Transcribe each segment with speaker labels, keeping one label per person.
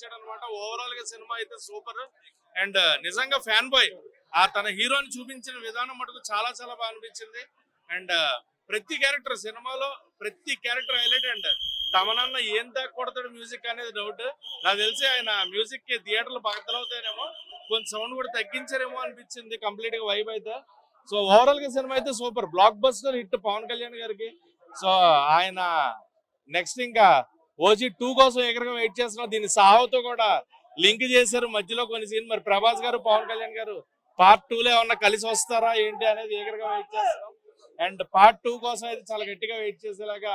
Speaker 1: ఇచ్చాడు అనమాట ఓవరాల్గా సినిమా అయితే సూపర్ అండ్ uh, నిజంగా ఫ్యాన్ బాయ్ ఆ తన హీరోని చూపించిన విధానం మటుకు చాలా చాలా బాగా అనిపించింది. అండ్ uh, ప్రతి క్యారెక్టర్ సినిమాలో ప్రతి క్యారెక్టర్ హైలైట్ అండ్ తమనన్న ఏం దాకా కొడతాడు మ్యూజిక్ అనేది డౌట్ నాకు తెలిసి ఆయన మ్యూజిక్కి థియేటర్లు బద్దలవుతాయేమో కొంచెం సౌండ్ కూడా తగ్గించారేమో అనిపించింది కంప్లీట్గా వైబ్ అయితే. సో ఓవరాల్గా సినిమా అయితే super blockbuster hit Pawan Kalyan గారికి. సో ఆయన నెక్స్ట్ ఇంకా ఓజీ టూ కోసం ఎగరగా వెయిట్ చేస్తున్నాం. దీన్ని సాహోతో కూడా లింక్ చేశారు. మధ్యలో కొన్ని సీన్. మరి ప్రభాస్ గారు పవన్ కళ్యాణ్ గారు పార్ట్ టూ లో ఏమన్నా కలిసి వస్తారా ఏంటి అనేది ఎగరగా వెయిట్ చేస్తున్నాం. అండ్ పార్ట్ టూ కోసం అయితే చాలా గట్టిగా వెయిట్ చేసేలాగా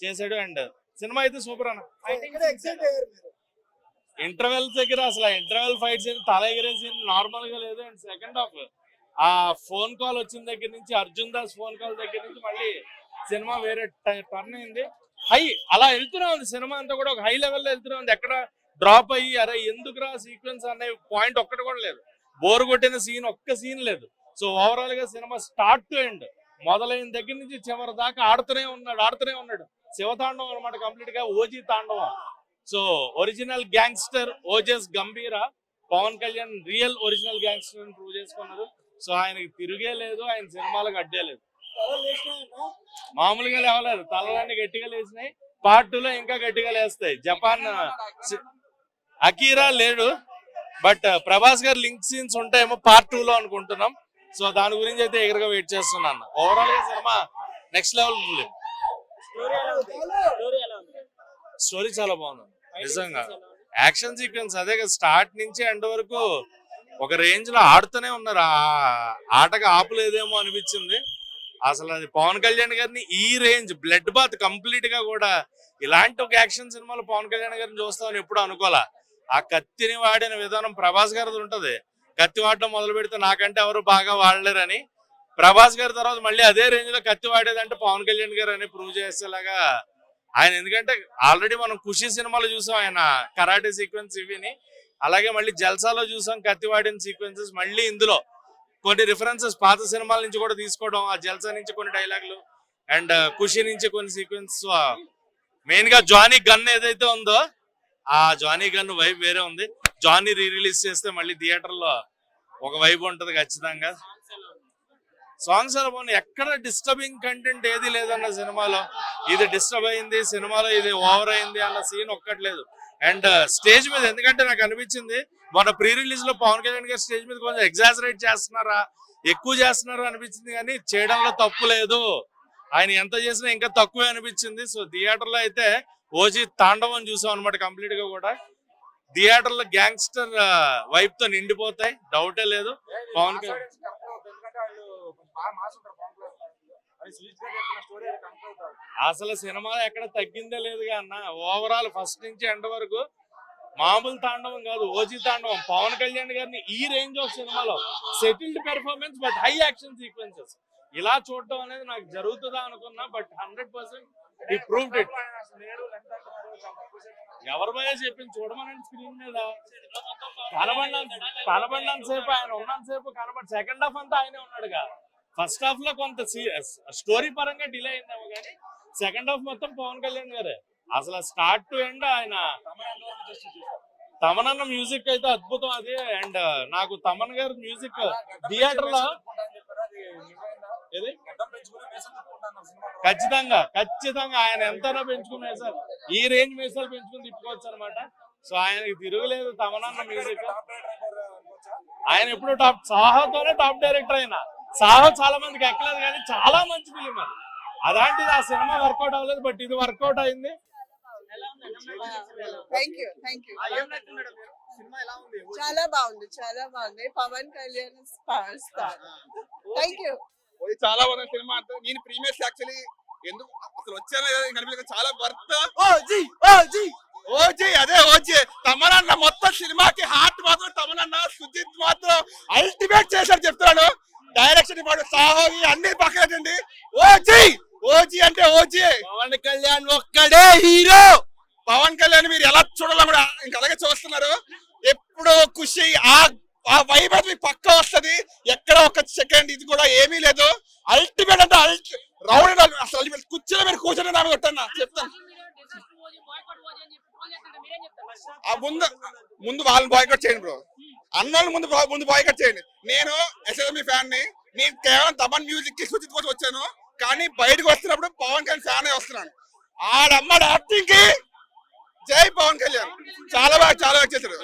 Speaker 1: చేశాడు. అండ్ సినిమా అయితే సూపర్ అన్న. ఇంటర్వెల్ దగ్గర అసలు ఇంటర్వెల్ ఫైట్ సీన్ తల ఎగిరే సీన్ నార్మల్గా లేదు. అండ్ సెకండ్ హాఫ్ ఆ ఫోన్ కాల్ వచ్చిన దగ్గర నుంచి అర్జున్ దాస్ ఫోన్ కాల్ దగ్గర నుంచి మళ్ళీ సినిమా వేరే టర్న్ అయింది. హై అలా వెళ్తూనే ఉంది సినిమా అంతా కూడా ఒక హై లెవెల్లో వెళ్తూనే ఉంది ఎక్కడ డ్రాప్ అయ్యి అరే ఎందుకురా సీక్వెన్స్ అనే పాయింట్ ఒక్కటి కూడా లేదు. బోర్ కొట్టిన సీన్ ఒక్క సీన్ లేదు. సో ఓవరాల్గా సినిమా స్టార్ట్ టు ఎండ్. మొదలైన దగ్గర నుంచి చివరి దాకా ఆడుతూనే ఉన్నాడు ఆడుతూనే ఉన్నాడు. శివతాండవం అనమాట కంప్లీట్గా ఓజీ తాండవం. So original gangster ఓజెస్ Gambheera Pawan Kalyan real original gangster prove చేసుకున్నారు. సో ఆయనకి తిరిగే లేదు ఆయన సినిమాలకు అడ్డే లేదు. మామూలుగా లేవలేదు. తలలన్నీ గట్టిగా లేచినాయి. పార్ట్ టూ లో ఇంకా గట్టిగా లేస్తాయి. జపాన్ అకీరా లేడు. బట్ ప్రభాస్ గారు లింక్ సీన్స్ ఉంటాయేమో పార్ట్ టూ లో అనుకుంటున్నాం. సో దాని గురించి అయితే ఎగరగా వెయిట్ చేస్తున్నాను. ఓవరాల్గా సినిమా నెక్స్ట్ లెవెల్ ఉంది? స్టోరీ చాలా బాగుంది. నిజంగా. యాక్షన్ సీక్వెన్స్ అదే కదా. స్టార్ట్ నుంచి ఎండ్ వరకు ఒక రేంజ్లో ఆడుతూనే ఉన్నారు. ఆ ఆటగా ఆపలేదేమో అనిపించింది. అసలు అది పవన్ కళ్యాణ్ గారిని ఈ రేంజ్ బ్లడ్ బాత్ కంప్లీట్గా కూడా ఇలాంటి ఒక యాక్షన్ సినిమాలో పవన్ కళ్యాణ్ గారిని చూస్తామని ఎప్పుడు అనుకోలే. ఆ కత్తిని వాడిన విధానం ప్రభాస్ గారిది ఉంటది. కత్తి వాడడం మొదలు పెడితే నాకంటే ఎవరు బాగా వాడలేరని ప్రభాస్ గారి తర్వాత మళ్ళీ అదే రేంజ్లో కత్తి వాడేదంటే పవన్ కళ్యాణ్ గారు అని ప్రూవ్ చేసేలాగా ఆయన ఎందుకంటే ఆల్రెడీ మనం ఖుషి సినిమాలో చూసాం ఆయన కరాటే సీక్వెన్స్ ఇవిని. అలాగే మళ్ళీ జల్సాలో చూసాం కత్తి వాడిన సీక్వెన్సెస్ మళ్ళీ ఇందులో. కొన్ని రిఫరెన్సెస్ పాత సినిమాల నుంచి కూడా తీసుకోవడం ఆ జల్సా నుంచి కొన్ని డైలాగులు అండ్ uh, ఖుషి నుంచి కొన్ని సీక్వెన్స్ మెయిన్గా జానీ గన్ ఏదైతే ఉందో ఆ జానీ గన్ వైబ్ వేరే ఉంది. జానీ రీ రిలీజ్ చేస్తే మళ్ళీ థియేటర్లో ఒక వైబ్ ఉంటది ఖచ్చితంగా. సాంగ్స్ ఎక్కడ డిస్టర్బింగ్ కంటెంట్ ఏది లేదన్న సినిమాలో ఇది డిస్టర్బ్ అయింది సినిమాలో ఇది ఓవర్ అయింది అన్న సీన్ ఒక్కట్లేదు అండ్ uh, స్టేజ్ మీద ఎందుకంటే నాకు అనిపించింది మన ప్రీ రిలీజ్లో పవన్ కళ్యాణ్ గారు స్టేజ్ మీద కొంచెం ఎగ్జాజరేట్ చేస్తున్నారా ఎక్కువ చేస్తున్నారా అనిపించింది కానీ చేయడంలో తప్పు లేదు. ఆయన ఎంత చేసినా ఇంకా తక్కువే అనిపించింది. సో థియేటర్లో అయితే ఓజీ తాండవం చూసాం అనమాట కంప్లీట్గా కూడా. థియేటర్లో గ్యాంగ్స్టర్ వైప్ uh, తో నిండిపోతాయి. డౌటే లేదు. పవన్ కళ్యాణ్. అసలు సినిమా ఎక్కడ తగ్గిందే లేదుగా అన్న. ఓవరాల్ ఫస్ట్ నుంచి ఎండ్ వరకు మామూలు తాండవం కాదు ఓజీ తాండవం. పవన్ కళ్యాణ్ గారిని ఈ రేంజ్ ఆఫ్ సినిమాలో settled performance but high action sequences ఇలా చూడటం అనేది నాకు జరుగుతుందా అనుకున్నా బట్ హండ్రెడ్ పర్సెంట్ ఈ ప్రూవ్డ్ ఇట్ ఎవరి భయ చెప్పింది? చూడమనండి స్క్రీన్ మీద. కనబడినంత కనబడినంత సేపు ఆయన ఉన్నంత సేపు కనబడి సెకండ్ హాఫ్ అంతా ఆయనే ఉన్నాడుగా. ఫస్ట్ హాఫ్లో కొంత స్టోరీ పరంగా డిలే అయిందేమో కానీ సెకండ్ హాఫ్ మొత్తం పవన్ కళ్యాణ్ గారే. అసలు స్టార్ట్ టు ఎండ్ ఆయన తమనన్న మ్యూజిక్ అయితే అద్భుతం అది. అండ్ నాకు తమన్ గారి మ్యూజిక్ థియేటర్లో ఖచ్చితంగా ఖచ్చితంగా ఆయన ఎంతైనా పెంచుకున్నా సార్. ఈ రేంజ్ మీసాలు పెంచుకుని తిప్పుకోవచ్చు అనమాట సో ఆయనకి తిరగలేదు తమనన్న మ్యూజిక్. ఆయన ఎప్పుడు టాప్ సాహోతోనే టాప్ డైరెక్టర్ అయిన. సాహో చాలా మందికి ఎక్కలేదు కానీ చాలా మంచి ఫిలిం అది. అలాంటిది ఆ సినిమా వర్కౌట్ అవ్వలేదు బట్ ఇది వర్కౌట్ అయింది.
Speaker 2: థ్యాంక్ యూ థ్యాంక్ యూ చాలా బాగుంది చాలా బాగుంది. Pawan Kalyan star thank you
Speaker 3: చాలా బాగుంది సినిమా అంటే నేను ప్రీమియర్స్ యాక్చువల్లీ ఎందుకు అసలు వచ్చానో కనిపించక చాలా వర్త్ ఓజీ ఓజీ. ఓజీ అదే ఓజీ. తమనన్న మొత్తం సినిమాకి హార్ట్ మాత్రం తమనన్న సుజిత్ మాత్రం అల్టిమేట్ చేశారు చెప్తున్నాడు. డైరెక్షన్ వాడు సాహోగి అన్ని పక్కనండి ఓజీ! ఓజీ అంటే ఓజీ. పవన్ కళ్యాణ్ ఒక్కడే హీరో. పవన్ కళ్యాణ్ మీరు ఎలా చూడాలో కూడా ఇంకా అలాగే చూస్తున్నారు. ఎప్పుడు ఖుషి ఆ ఆ వైబ్ అది మీకు పక్క వస్తది. ఎక్కడ ఒక సెకండ్ ఇది కూడా ఏమీ లేదు. అల్టిమేట్ అంటే అల్టి రౌండ్ అసలు ultimate కుర్చీలో మీరు కూర్చొని నాన్న కొట్టన్నా చెప్తాను. ఆ ముందు ముందు వాళ్ళని బాయ్కట్ చేయండి బ్రో అన్నోళ్ళు ముందు ముందు బాయ్కట్ చేయండి. నేను ఎస్ఎస్ఎంఈ ఫ్యాన్ని నేను కేవలం తమన్ మ్యూజిక్కి సుచిత్ కోసం వచ్చాను. కానీ బయటకు వస్తున్నప్పుడు పవన్ కళ్యాణ్ ఫ్యాన్ అయి వస్తున్నాను. ఆడమ్మడి యాక్టింగ్కి జై పవన్ కళ్యాణ్. చాలా బాగా చాలా బాగా చేశాడు.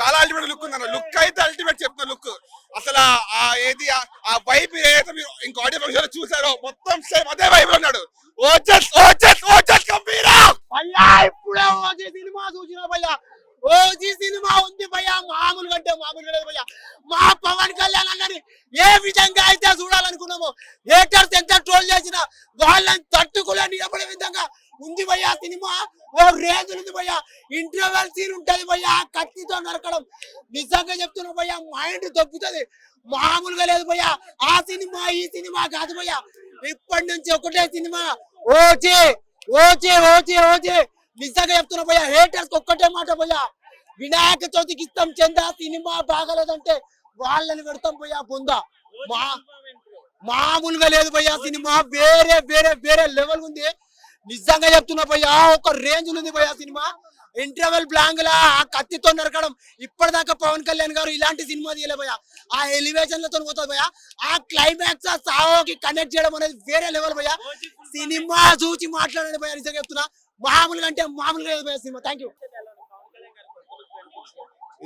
Speaker 3: చాలా అల్టిమేట్ లుక్ ఉందన్న. లుక్ అయితే అల్టిమేట్ చెప్తున్నా లుక్ అసలు ఆ- ఏది ఆ- ఆ వైబ్ ఏదైతే మీరు ఇంకో ఆడియో ఫంక్షన్ చూసారో మొత్తం సేమ్ అదే వైబ్ ఉన్నాడు. ఓజస్ ఓజస్ ఓజస్ గంభీరా
Speaker 4: భయ్యా ఇప్పుడే ఓజీ సినిమా చూసిన భయ్యా ఓజీ సినిమా ఉంది భయ్యా మామూలుగా అంటే మామూలుగా లేదు భయ్యా మా పవన్ కళ్యాణ్ అన్నని ఏ విధంగా అయితే చూడాలనుకున్నామో హేటర్స్ ఎంత ట్రోల్ చేసినా వాళ్ళని తట్టుకోలేని నిలబడే విధంగా ఉంది భయ్యా సినిమా. ఓ రేంజ్ ఉంది భయ్యా. ఇంటర్వెల్ సీన్ ఉంటది భయ్యా. కత్తితో నరకడం. నిజంగా చెప్తున్నా భయ్యా మైండ్ దొబ్బుతుంది. మామూలుగా లేదు భయ్యా. ఆ సినిమా ఈ సినిమా కాదు భయ్యా. ఇప్పటి నుంచి ఒకటే సినిమా. ఓచే ఓచే ఓచే ఓచే నిజంగా చెప్తున్నా భయ్యా హేటర్స్ ఒక్కటే మాట భయ్యా. వినాయక చవితికి ఇస్తాం చందా సినిమా బాగలేదంటే వాళ్ళని పెడతాం భయ్యా బుందా. మా మామూలుగా లేదు భయ్యా సినిమా. వేరే వేరే వేరే లెవెల్ ఉంది. నిజంగా చెప్తున్నా భయ్యా ఒక రేంజ్ ఉంది భయ్యా సినిమా. ఇంటర్వెల్ బ్లాంక్ లా ఆ కత్తితో నరకడం. ఇప్పటిదాకా పవన్ కళ్యాణ్ గారు ఇలాంటి సినిమా తీయలే భయ్యా ఆ ఎలివేషన్లతో పోతుంది భయ్యా ఆ క్లైమాక్స్ ఆ సావోకి కనెక్ట్ చేయడం అనేది వేరే లెవెల్ భయ్యా సినిమా చూసి మాట్లాడండి భయ్యా నిజంగా చెప్తున్నా. మామూలుగా అంటే మామూలుగా లేదు భయ్యా సినిమా. థ్యాంక్ యూ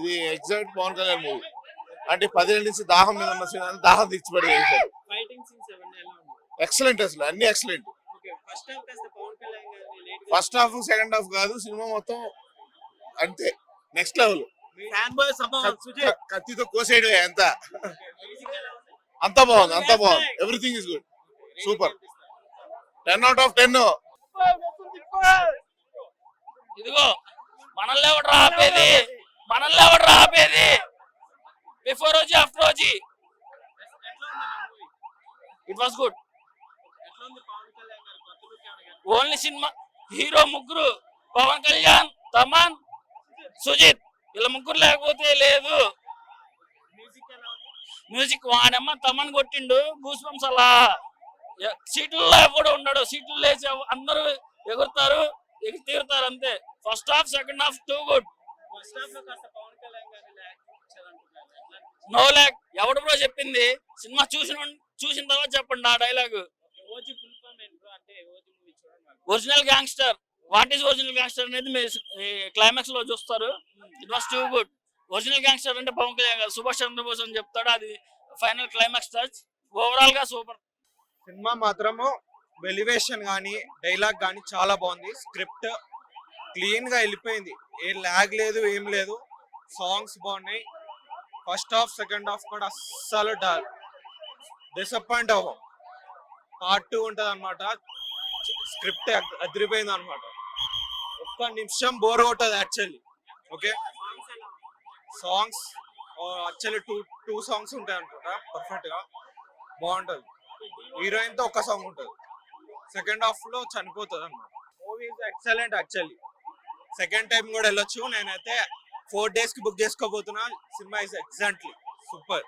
Speaker 5: ఇది ఎగ్జాక్ట్ పవన్ కళ్యాణ్ మూవీ అంటే పదిహేను నుంచి దాహం మీద ఉన్న సినిమా దాహం
Speaker 6: ఉన్నాయి?
Speaker 5: ఎక్సలెంట్ అసలు అన్ని ఎక్సలెంట్
Speaker 6: ఓకే ఫస్ట్ హాఫ్ కాస్త పవన్ కళ్యాణ్ గారిని late
Speaker 5: first half second half కాదు సినిమా మొత్తం అంతే. Next level
Speaker 6: fan boy Sujay.
Speaker 5: కత్తితో కోసేయడం ఎంత.
Speaker 6: మ్యూజిక్ ఎలా ఉంది
Speaker 5: అంత బాగుంది అంత బాగుంది. Everything is good super ten out of ten
Speaker 7: ఇదిగో మనల్ని ఎవడు ఆపేది? మనల్ని ఎవడు ఆపేది? బిఫోర్ రోజీ ఆఫ్టర్ రోజీ. It was good only cinema hero ముగ్గురు పవన్ కళ్యాణ్ తమన్ సుజిత్. వీళ్ళ ముగ్గురు లేకపోతే లేదు.
Speaker 6: మ్యూజిక్
Speaker 7: వానమ్మ తమన్ కొట్టిండు గూస్ బంప్స్ అలా సీట్లలో ఎవడు ఉండడు. సీట్లు లేచి అందరూ ఎగురుతారు ఎగిరి తీరుతారు అంతే. First half second half too good no lack ఎవడు బ్రో చెప్పింది? సినిమా చూసిన చూసిన తర్వాత చెప్పండి ఆ డైలాగ్
Speaker 6: ఓజీ ఫుల్ ఫామ్ ఏంటి బ్రో అంటే ఓజీ మూవీ చూడండి మాకు.
Speaker 7: Original gangster. What is original gangster అనేది మీరు క్లైమాక్స్లో చూస్తారు. It was too good original gangster అంటే పవన్ కళ్యాణ్ గారు. సుభాష్ చంద్రబోస్ అని చెప్తాడు. అది ఫైనల్ క్లైమాక్స్ టచ్ ఓవరాల్గా సూపర్
Speaker 8: సినిమా మాత్రము ఎలివేషన్ కానీ డైలాగ్ కానీ చాలా బాగుంది. స్క్రిప్ట్ క్లీన్గా వెళ్ళిపోయింది. ఏం ల్యాగ్ లేదు ఏం లేదు. సాంగ్స్ బాగున్నాయి. ఫస్ట్ హాఫ్ సెకండ్ హాఫ్ కూడా అస్సలు డిసప్పాయింట్ అవ్వం. పార్ట్ టూ ఉంటుంది అనమాట స్క్రిప్ట్ అదిరిపోయింది అనమాట ఒక్క నిమిషం బోర్ కొట్టదు actually okay songs actually two two songs ఉంటాయి అనుకుంటా పర్ఫెక్ట్గా. బాగుంటది. హీరోయిన్తో ఒక సాంగ్ ఉంటుంది. సెకండ్ హాఫ్లో చనిపోతుంది అనమాట movie is excellent actually second time కూడా వెళ్ళొచ్చు. నేనైతే ఫోర్ డేస్కి బుక్ చేసుకోబోతున్నా. Cinema is exactly super